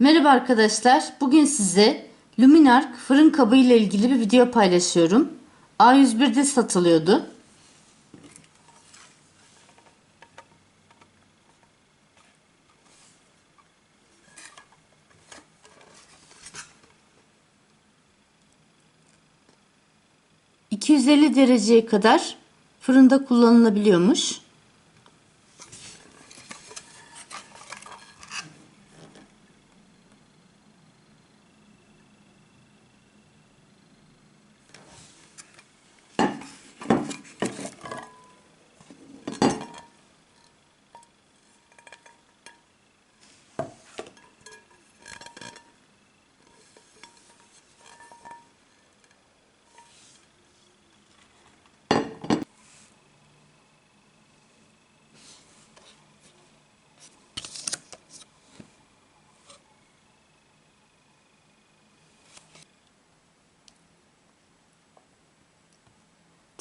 Merhaba arkadaşlar. Bugün size Luminark fırın kabı ile ilgili bir video paylaşıyorum. A101'de satılıyordu. ...250 dereceye kadar fırında kullanılabiliyormuş.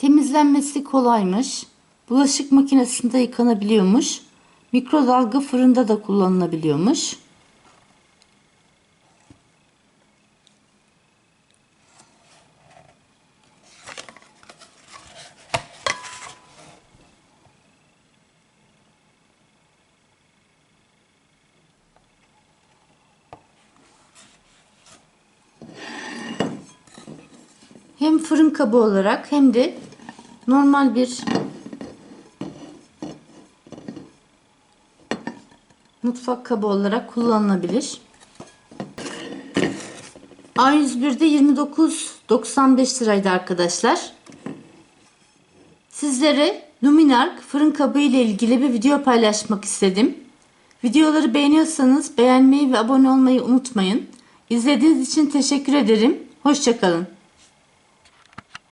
Temizlenmesi kolaymış. Bulaşık makinesinde yıkanabiliyormuş. Mikrodalga fırında da kullanılabiliyormuş. Hem fırın kabı olarak hem de normal bir mutfak kabı olarak kullanılabilir. A101'de 29.95 liraydı arkadaşlar. Sizlere Luminark fırın kabı ile ilgili bir video paylaşmak istedim. Videoları beğeniyorsanız beğenmeyi ve abone olmayı unutmayın. İzlediğiniz için teşekkür ederim. Hoşçakalın.